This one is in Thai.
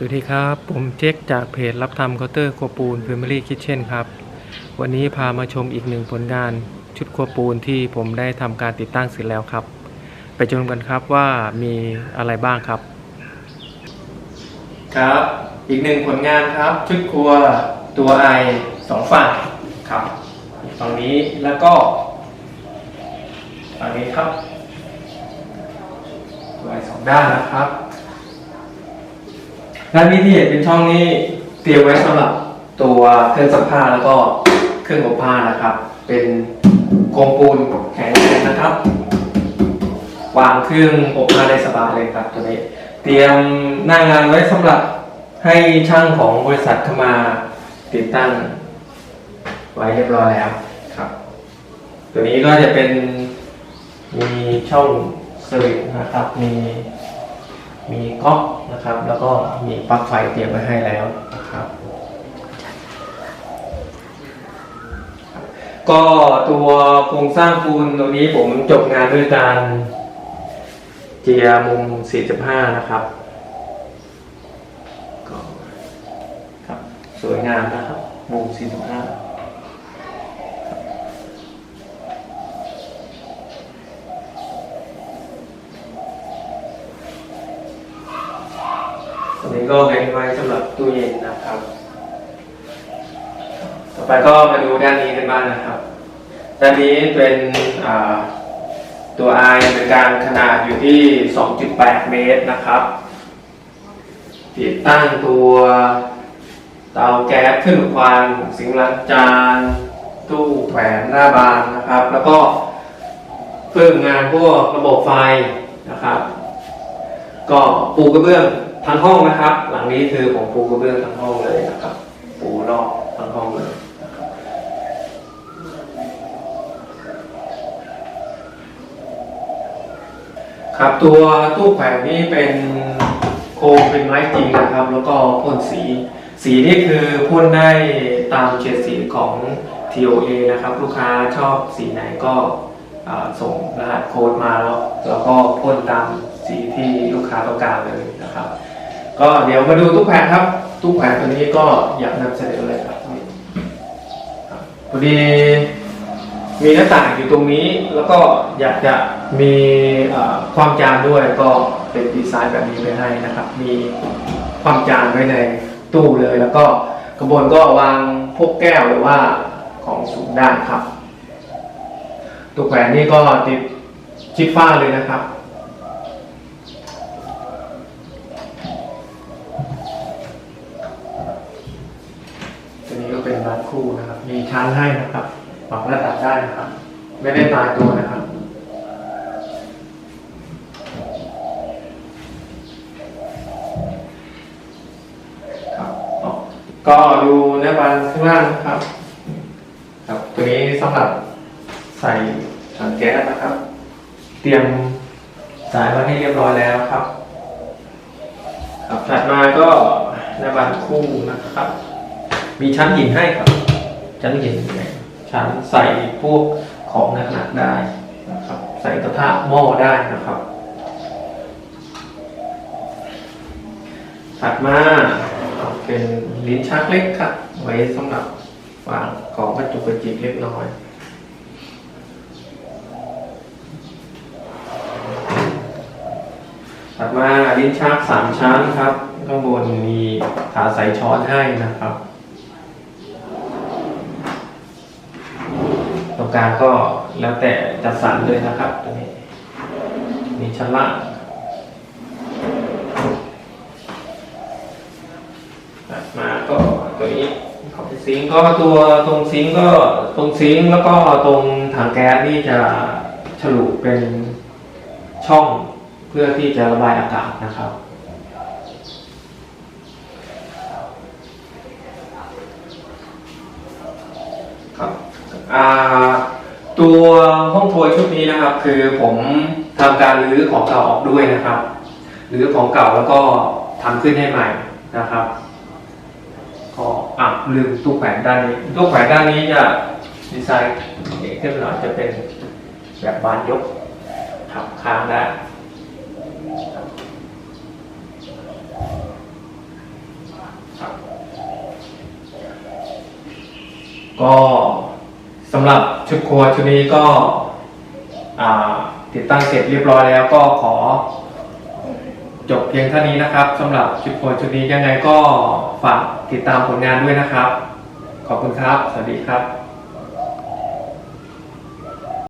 สวัสดีครับ ผมเจ๊กจากเพจรับทำเคาน์เตอร์ครัวปูน Family Kitchen ครับ วันนี้พามาชมอีกหนึ่งผลงานชุดครัวปูนที่ผมได้ทำการติดตั้งเสร็จแล้วครับ ไปชมกันครับว่ามีอะไรบ้างครับ ครับ อีกหนึ่งผลงานครับ ชุดครัวตัวไอสองฝั่งครับฝั่งนี้แล้วก็ฝั่งนี้ครับ ตัวไอสองด้านนะครับ ด้านนี้ที่เห็นเป็นช่องนี้เตรียมไว้สำหรับตัวเครื่องซักผ้าแล้วก็เครื่องอบผ้านะครับ เป็นโครงปูนแข็งแรงนะครับ วางเครื่องอบผ้าได้สบายเลยครับตัวนี้ เตรียมหน้างานไว้สำหรับให้ช่างของบริษัทเข้ามาติดตั้ง ไว้เรียบร้อยแล้วครับ ตัวนี้ก็จะเป็นมีช่องสวิตนะครับมี มีก๊อกนะครับ แล้วก็มีปลั๊กไฟเตรียมไว้ให้แล้วนะครับ ก็ตัวโครงสร้างปูนตรงนี้ผมจบงานด้วยการเจียมุม 4.5 นะครับก็ครับ สวยงามนะครับ มุม 4.5 ตรงนี้ก็เว้นไว้สำหรับตู้เย็นนะครับ ต่อไปก็มาดูด้านนี้กันบ้างนะครับ ด้านนี้เป็นตัว i เป็นการขนาดอยู่ที่ 2.8 เมตรนะครับ ติดตั้งตัวเตาแก๊สขึ้นควันสิงค์ล้างจาน ตู้แขวนหน้าบานนะครับ แล้วก็เพิ่มงานพวกระบบไฟนะครับ ก็ปูกระเบื้อง ทั้งห้องนะครับ หลังนี้คือผมปูกระเบื้องทั้งห้องเลยนะครับ ปูรอบทั้งห้องเลยนะครับครับตัวตู้แขวนนี้เป็นโครงเป็นไม้จริงนะครับ แล้วก็พ่นสี สีนี่คือพ่นได้ตามเฉดสีของ TOA นะครับ ลูกค้าชอบสีไหนก็ส่งรหัสโค้ดมาแล้วแล้วก็พ่นตามสีที่ลูกค้าต้องการเลยนะครับ ก็เดี๋ยวมาดูตู้แขวนครับตู้แขวนตัวนี้ก็อยากนำเสนอเลยครับครับพอดีมีหน้าต่างอยู่ตรงนี้แล้วก็อยากจะมีความจานด้วยก็เป็นดีไซน์แบบนี้ไปให้นะครับ มีความจานไว้ในตู้เลยแล้วก็กระบวนก็วางพวกแก้วหรือว่าของสูงได้ครับตู้แขวนนี่ก็ติดชิดฝ้าเลยนะครับ ตัวนี้ ก็เป็นบานคู่นะครับ มีชั้นให้นะครับปรับระดับได้นะครับ ไม่ได้ตายตัวนะครับครับออก็ดูหน้าบานข้างล่างนะครับ ครับตัวนี้สำหรับใส่ถังแก๊สนะครับ เตรียมสายมาให้เรียบร้อยแล้วครับ ครับถัดมาก็หน้าบานคู่นะครับ มีชั้นหินให้ครับ ชั้นหินชั้นใส่พวกของหนักๆได้นะครับ ใส่กระทะหม้อได้นะครับ ถัดมาเป็นลิ้นชักเล็กครับ ไว้สำหรับวางของกระจุกกระจิกเล็กน้อยถัดมาลิ้นชักสามชั้นครับ ข้างบนมีขาใส่ช้อนให้นะครับ รงกลางก็แล้วแต่จัดสรรเลยนะครับตัวนี้มีชั้นล่างมาก็ตัวนี้ของซิงก็ตัวตรงซิงก็ตรงซิงแล้วก็ตรงถังแก๊สนี่จะฉลุเป็นช่องเพื่อที่จะระบายอากาศนะครับครับอ่า ตัวห้องครัวชุดนี้นะครับ คือผมทำการรื้อของเก่าออกด้วยนะครับรื้อของเก่าแล้วก็ทำขึ้นให้ใหม่นะครับก็อะลืมตู้แขวนด้านนี้ตู้แขวนด้านนี้จะดีไซน์เอกขึ้นหน่อยจะเป็นแบบบานยกขับค้างได้ก็ สำหรับชุดครัวชุดนี้ก็ติดตั้งเสร็จเรียบร้อยแล้วก็ขอ จบเพียงเท่านี้นะครับสำหรับชุดครัวชุดนี้ยังไงก็ฝากติดตามผลงานด้วยนะครับ ขอบคุณครับ สวัสดีครับ